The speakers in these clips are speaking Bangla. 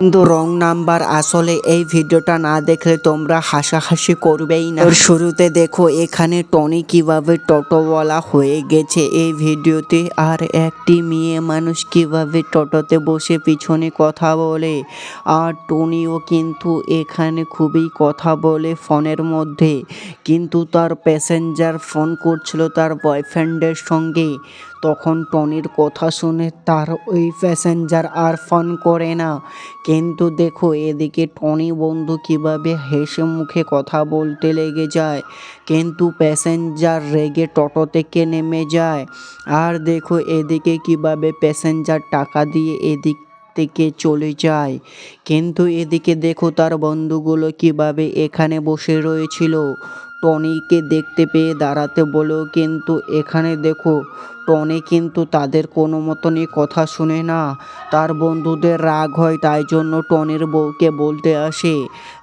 কিন্তু রং নাম্বার আসলে এই ভিডিওটা না দেখলে তোমরা হাসাহাসি করবেই না। শুরুতে দেখো, এখানে টনি কীভাবে টোটোওয়ালা হয়ে গেছে এই ভিডিওতে, আর একটি মেয়ে মানুষ কীভাবে টোটোতে বসে পিছনে কথা বলে, আর টনিও কিন্তু এখানে খুবই কথা বলে ফোনের মধ্যে। কিন্তু তার প্যাসেঞ্জার ফোন করছিল তার বয়ফ্রেন্ডের সঙ্গে। তখন টনির কথা শুনে তার ওই প্যাসেঞ্জার আর ফোন করে না। কিন্তু দেখো, এদিকে টনি বন্ধু কীভাবে হেসে মুখে কথা বলতে লেগে যায়। কিন্তু প্যাসেঞ্জার রেগে টোটো থেকে নেমে যায়। আর দেখো, এদিকে কীভাবে প্যাসেঞ্জার টাকা দিয়ে এদিক থেকে চলে যায়। কিন্তু এদিকে দেখো, তার বন্ধুগুলো কীভাবে এখানে বসে রয়েছিল। টনিকে দেখতে পেয়ে দাঁড়াতে বলেও কিন্তু এখানে দেখো টনি কিন্তু তাদের কোনো মতনই কথা শুনে না। তার বন্ধুদের রাগ হয়, তাই জন্য টনির বউকে বলতে আসে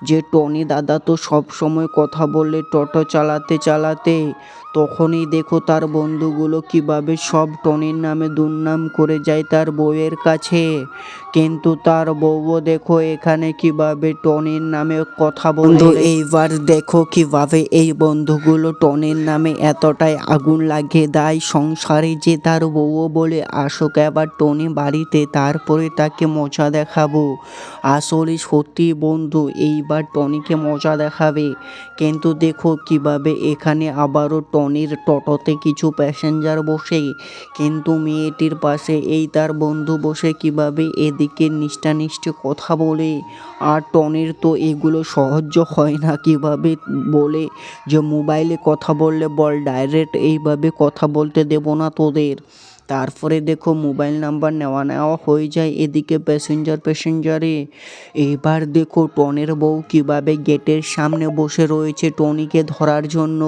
যে, টনি দাদা তো সব সময় কথা বললে টোটো চালাতে চালাতে। তখনই দেখো তার বন্ধুগুলো কীভাবে সব টনির নামে দুর্নাম করে যায় তার বউয়ের কাছে। কিন্তু তার বউও দেখো এখানে কীভাবে টনির নামে কথা বন্ধু, এইবার দেখো কীভাবে এই বন্ধুগুলো টনির নামে এতটাই আগুন লাগিয়ে দেয়, সংসারে যে তার বউও বলে, আসুক এবার টনি বাড়িতে, তারপরে তাকে মজা দেখাবো। আসলে সত্যি বন্ধু, এইবার টনিকে মজা দেখাবে। কিন্তু দেখো কীভাবে এখানে আবারও টনির টোটোতে কিছু প্যাসেঞ্জার বসে। কিন্তু মেয়েটির পাশে এই তার বন্ধু বসে কীভাবে এদিকে নিষ্ঠানিষ্ঠে কথা বলে? আর টনির তো এগুলো সহ্য হয় না কীভাবে বলে যে, মোবাইলে কথা বললে বল, ডাইরেক্ট এইভাবে কথা বলতে দেব না তোদের তারপরে দেখো মোবাইল নাম্বার নেওয়া নেওয়া হয়ে যায় এদিকে প্যাসেঞ্জার প্যাসেঞ্জারে এবার দেখো টনের বউ কীভাবে গেটের সামনে বসে রয়েছে টনিকে ধরার জন্য।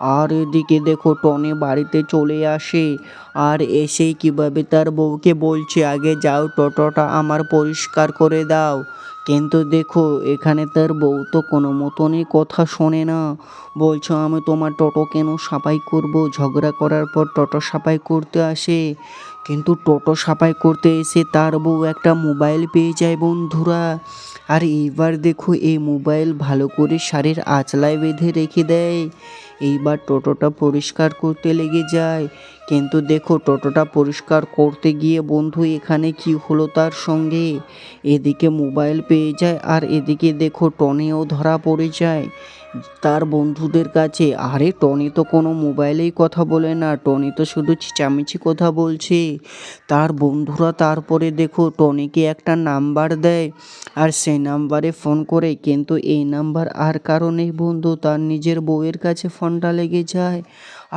আর এদিকে দেখো টনি বাড়িতে চলে আসে। আর এসেই কীভাবে তার বউকে বলছে, আগে যাও, টোটোটা আমার পরিষ্কার করে দাও। কিন্তু দেখো, এখানে তার বউ তো কোনো মতনই কথা শোনে না। বলছো, আমি তোমার টোটো কেন সাফাই করব? ঝগড়া করার পর টোটো সাফাই করতে আসে। কিন্তু টোটো সাফাই করতে এসে তার বউ একটা মোবাইল পেয়ে যায় বন্ধুরা। আর এইবার দেখো, এই মোবাইল ভালো করে শাড়ির আঁচলায় বেঁধে রেখে দেয়। এইবার টোটোটা পরিষ্কার করতে লেগে যায়। কিন্তু দেখো, টোটোটা পরিষ্কার করতে গিয়ে বন্ধু, এখানে কি হলো তার সঙ্গে? এদিকে মোবাইল পেয়ে যায় আর এদিকে দেখো, টনিও ধরা পড়ে যায়। তার বন্ধুদের কাছে, আরে টনি তো কোনো মোবাইলেই কথা বলে না, টনি তো শুধু চিচামিচি কথা বলছে। তার বন্ধুরা তারপরে দেখো, টনিকে একটা নাম্বার দেয় আর সেই নাম্বারে ফোন করে, কিন্তু এই নাম্বার আর কারণেই বন্ধু, তার নিজের বউয়ের কাছে ফোনটা লেগে যায়।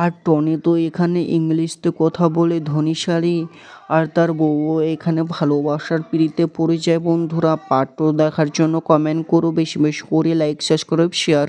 আর টনি তো এখানে ইংলিশতে কথা বলে ধনীশালী। আর তার বউও এখানে ভালোবাসার পিড়িতে পড়ে যায়। বন্ধুরা পাঠ দেখার জন্য কমেন্ট করো। বেশি বেশি করে লাইক সাবস্ক্রাইব শেয়ার